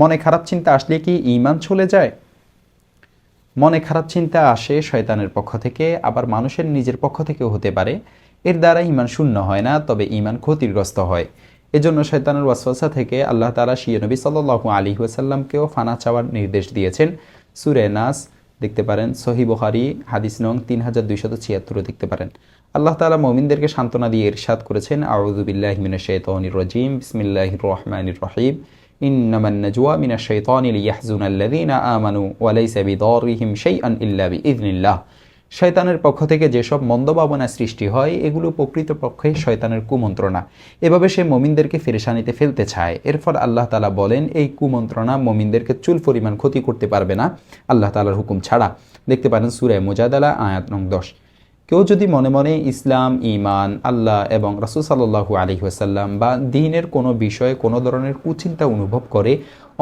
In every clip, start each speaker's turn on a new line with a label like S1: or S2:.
S1: মনে খারাপ চিন্তা আসলে কি ইমান চলে যায়? মনে খারাপ চিন্তা আসে শয়তানের পক্ষ থেকে, আবার মানুষের নিজের পক্ষ থেকেও হতে পারে। এর দ্বারা ইমান শূন্য হয় না, তবে ইমান ক্ষতিগ্রস্ত হয়। এজন্য শয়তানের ওয়াসওয়াসা থেকে আল্লাহ তালা শিয়নবী সাল্লাহ আলী ওয়াসাল্লামকেও ফানা চাওয়ার নির্দেশ দিয়েছেন। সুরে নাস দেখতে পারেন সহি বহারি হাদিস নং তিন হাজার দুইশত ছিয়াত্তরও দেখতে পারেন। আল্লাহ তালা মমিনদেরকে সান্ত্বনা দিয়ে ইরশাদ করেছেন আউজুবিল্লাহমিন শৈতনির রজিম বিসমিল্লাহ রহমানির রহিম। ইন্নামান নাজওয়া মিনাশ শাইতানি লিয়াহজুনাল্লাযীনা আমানু ওয়া লাইসা বিদাররিহিম শাইআন ইল্লা বিইذنিল্লাহ শয়তানের পক্ষ থেকে যেসব মন্দভাবনা সৃষ্টি হয়, এগুলো প্রকৃতপক্ষে শয়তানের কুমন্ত্রণা। এভাবে সে মমিনদেরকে ফেরেশানিতে ফেলতে চায়। এরপর আল্লাহ তালা বলেন, এই কুমন্ত্রণা মমিনদেরকে চুল পরিমাণ ক্ষতি করতে পারবে না। আল্লাহ তালার হুকুম ছাড়া। দেখতে পারেন সুরায় মোজাদালা, আয়াত নং দশ। কেউ যদি মনে মনে ইসলাম ইমান আল্লাহ এবং রাসুল সাল্লু আলী ওয়াসাল্লাম বা দিনের কোনো বিষয়ে কোনো ধরনের কুচিন্তা অনুভব করে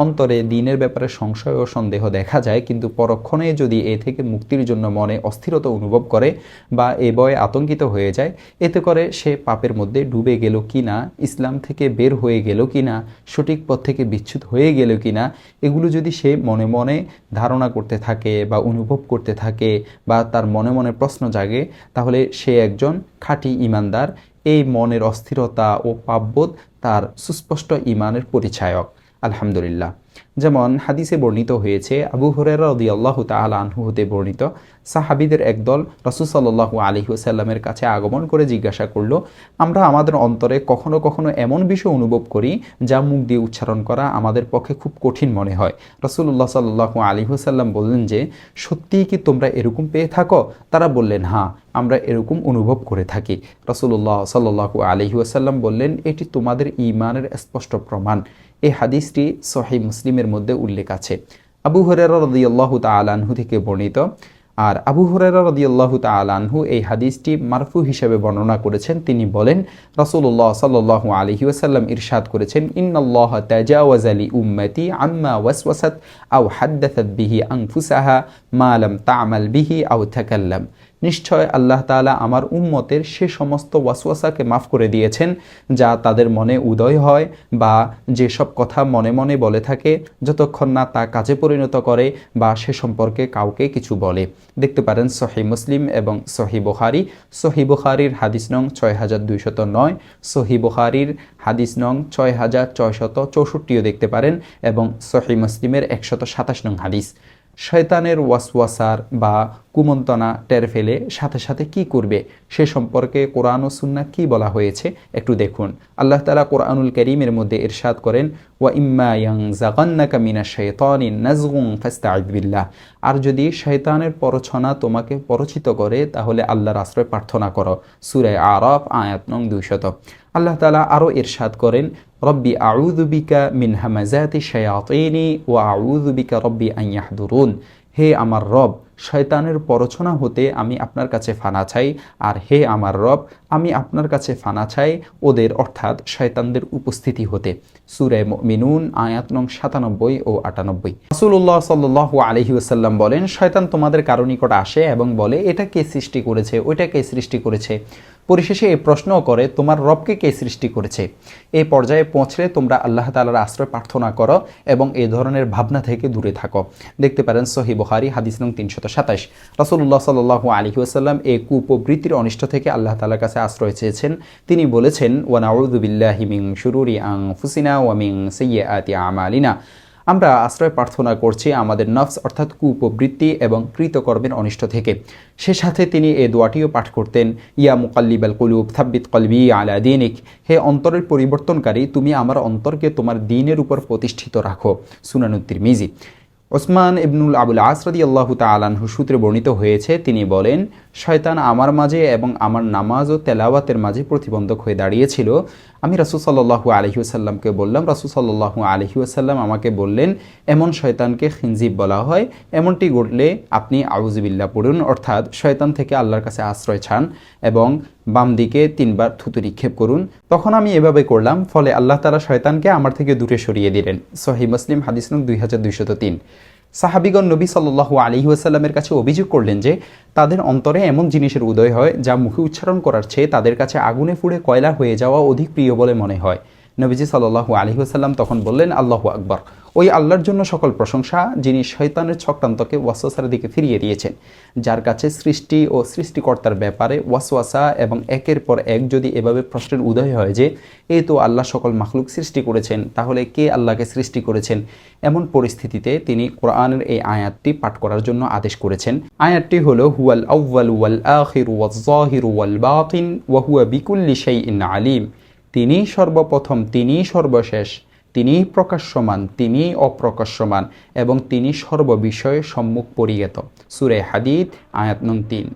S1: অন্তরে দিনের ব্যাপারে সংশয় ও সন্দেহ দেখা যায়, কিন্তু পরক্ষণে যদি এ থেকে মুক্তির জন্য মনে অস্থিরতা অনুভব করে বা এ বয়ে আতঙ্কিত হয়ে যায়, এতে করে সে পাপের মধ্যে ডুবে গেল কি না ইসলাম থেকে বের হয়ে গেল কি না সঠিক পথ থেকে বিচ্ছুত হয়ে গেল কি না এগুলো যদি সে মনে মনে ধারণা করতে থাকে বা অনুভব করতে থাকে বা তার মনে মনে প্রশ্ন জাগে, তাহলে সে একজন খাঁটি ইমানদার। এই মনের অস্থিরতা ও পাপবোধ তার সুস্পষ্ট ইমানের পরিচায়ক। الحمد لله. যেমন হাদিসে বর্ণিত হয়েছে, আবু হরেরা রদি আল্লাহ আনহু হতে বর্ণিত, সাহাবিদের একদল রসুল সাল্লাহু আলহিউসাল্লামের কাছে আগমন করে জিজ্ঞাসা করল, আমরা আমাদের অন্তরে কখনো কখনো এমন বিষয় অনুভব করি যা মুখ দিয়ে উচ্চারণ করা আমাদের পক্ষে খুব কঠিন মনে হয়? রসুল্লাহ সাল্লাহু আলিহুসাল্লাম বললেন যে, সত্যিই কি তোমরা এরকম পেয়ে থাকো? তারা বললেন হ্যাঁ আমরা এরকম অনুভব করে থাকি। রসুল্লাহ সাল্লাহু আলহিউসাল্লাম বললেন, এটি তোমাদের ইমানের স্পষ্ট প্রমাণ। এই হাদিসটি সহি মুসলিমের মধ্যে উল্লেখ আছে। আবু হরেরা রদিয়াল্লাহ তালানহু থেকে বর্ণিত। আর আবু হরেরা রদিয়াল্লাহ তালানহু এই হাদিসটি মারফু হিসেবে বর্ণনা করেছেন। তিনি বলেন রসুল্লাহ সাল্লাহ আলহি ওয়াসাল্লাম ইরশাদ করেছেন ইন্নআল্লাহ তাজাওয়াজ আলী উম্মতি আম্মা ওয়াসওয়াসাত আও হাদ্দাসাত বিহি আংফুসাহা মালাম তামাল বিহি আউ থাকাল্লাম নিশ্চয় আল্লাহ তালা আমার উম্মতের সে সমস্ত ওয়াসওয়াসাকে মাফ করে দিয়েছেন, যা তাদের মনে উদয় হয় বা যেসব কথা মনে মনে বলে থাকে, যতক্ষণ না তা কাজে পরিণত করে বা সে সম্পর্কে কাউকে কিছু বলে। দেখতে পারেন সহি মুসলিম এবং সহি বুখারি। সহি বুখারির হাদিস নং ছয় হাজার দুইশত নয়, সহি বুখারির হাদিস নং ছয় হাজার ছয়শত চৌষট্টিও দেখতে পারেন এবং সহি মুসলিমের একশত সাতাশ নং হাদিস। শয়তানের ওয়াসওয়াসার বা কুমন্তনা টের ফেলে সাথে সাথে কি করবে? সে সম্পর্কে কোরআন ও সুন্না কি বলা হয়েছে? একটু দেখুন। আল্লাহ তালা কোরআনুল করিমের মধ্যে ইরশাদ করেন, ওয়া ইম্মা ইয়াং জাগান্নাকা মিনা শৈতানিন নাজগুং ফাস্তাইবিল্লাহ আর যদি শয়তানের পরছনা তোমাকে পরচিত করে, তাহলে আল্লাহর আশ্রয় প্রার্থনা করো। সুরে আরব আয়াত নং দুইশত। আল্লাহ তালা আরও ইরশাদ করেন, রব্বি আউদুবিকা মিন হামাজাতি শায়াতিনি ও আউদুবিকা রব্বি আইয়াহদুরুন হে আমার রব, শয়তানের পরছনা হতে আমি আপনার কাছে ফানা চাই, আর হে আমার রব, আমি আপনার কাছে ফানা চাই ওদের অর্থাৎ শয়তানদের উপস্থিতি হতে। সুরে মিনুন আয়াত নং সাতানব্বই ও আটানব্বই। রাসুল্লাহ সাল্লাহ আলহি ওসাল্লাম বলেন, শয়তান তোমাদের কারও নিকট আসে এবং বলে, এটা কে সৃষ্টি করেছে? ওইটা কে সৃষ্টি করেছে পরিশেষে এই প্রশ্নও করে, তোমার রবকে কে সৃষ্টি করেছে? এই পর্যায়ে পৌঁছলে তোমরা আল্লাহ তালার আশ্রয় প্রার্থনা করো এবং এই ধরনের ভাবনা থেকে দূরে থাকো। দেখতে পারেন সহি বহারি হাদিস নং তিনশত সাতাশ রসুল্লাহ সাল্লু আলহি আসাল্লাম এই কুপ্রবৃত্তির অনিষ্ট থেকে আল্লাহ তালার কাছে আশ্রয় চেয়েছেন। তিনি বলেছেন ওয়ানাউদুবিল্লাহিমিং শুরুরি আং ফুসিনা ওয়ামিং সৈয়ে আতি আমালিনা। আমরা আশ্রয় প্রার্থনা করছি আমাদের নফস, অর্থাৎ কুপবৃত্তি এবং কৃতকর্মের অনিষ্ট থেকে। সে সাথে তিনি এ দোয়াটিও পাঠ করতেন, ইয়া মুকাল্লিব আল কলুব, থাব্বিত কলবি আলা দিনিক, হে অন্তরের পরিবর্তনকারী, তুমি আমার অন্তরকে তোমার দিনের উপর প্রতিষ্ঠিত রাখো। সুনানুদ্দির মিজি। ওসমান ইবনুল আবুল আসরদি আল্লাহ তালানহু সূত্রে বর্ণিত হয়েছে, তিনি বলেন, শয়তান আমার মাঝে এবং আমার নামাজ ও তেলাওয়াতের মাঝে প্রতিবন্ধক হয়ে দাঁড়িয়েছিল। আমি রাসুল সাল্লাহু আলহিউসাল্লামকে বললাম, রাসুল সাল্লাহু আলহিউসাল্লাম আমাকে বললেন, এমন শয়তানকে খিনজিব বলা হয়। এমনটি ঘটলে আপনি আউজিবিল্লা পড়ুন। অর্থাৎ, শয়তান থেকে আল্লাহর কাছে আশ্রয় চান এবং বাম দিকে তিনবার থুতু নিক্ষেপ করুন। তখন আমি এভাবে করলাম, ফলে আল্লাহ তালা শয়তানকে আমার থেকে দূরে সরিয়ে দিলেন। সহি মুসলিম, হাদিস দুই হাজার দুইশত তিন। সাহাবিগণ নবী সাল্লু আলী ওয়াসাল্লামের কাছে অভিযোগ করলেন যে, তাদের অন্তরে এমন জিনিসের উদয় হয়, যা মুখে উচ্চারণ করার চেয়ে তাদের কাছে আগুনে ফুড়ে কয়লা হয়ে যাওয়া অধিক প্রিয় বলে মনে হয়। নবীজি সাল্লাহু আলহিহাসাল্লাম তখন বললেন, আল্লাহু আকবর। ওই আল্লাহর জন্য সকল প্রশংসা যিনি শৈতানের চক্রান্তকে ওয়াসওয়াসার দিকে ফিরিয়ে দিয়েছেন, যার কাছে সৃষ্টি ও সৃষ্টিকর্তার ব্যাপারে ওয়াসওয়াসা এবং একের পর এক যদি এভাবে প্রশ্নের উদয় হয় যে এই তো আল্লাহ সকল মাখলুক সৃষ্টি করেছেন, তাহলে কে আল্লাহকে সৃষ্টি করেছেন? এমন পরিস্থিতিতে তিনি কোরআনের এই আয়াতটি পাঠ করার জন্য আদেশ করেছেন। আয়াতটি হলো, হুয়াল আউ্বাল ওয়াল আখির ওয়াল জাহির ওয়াল বাতিন ওয়া হুয়া বিকুল্লি শাইইন আলিম। তিনি সর্বপ্রথম, তিনি সর্বশেষ তিনি প্রকাশ্যমান তিনিই অপ্রকাশ্যমান এবং তিনি সর্ববিষয়ে সম্মুখ পরিগত সুরে হাদিদ আয়াত নং তিন।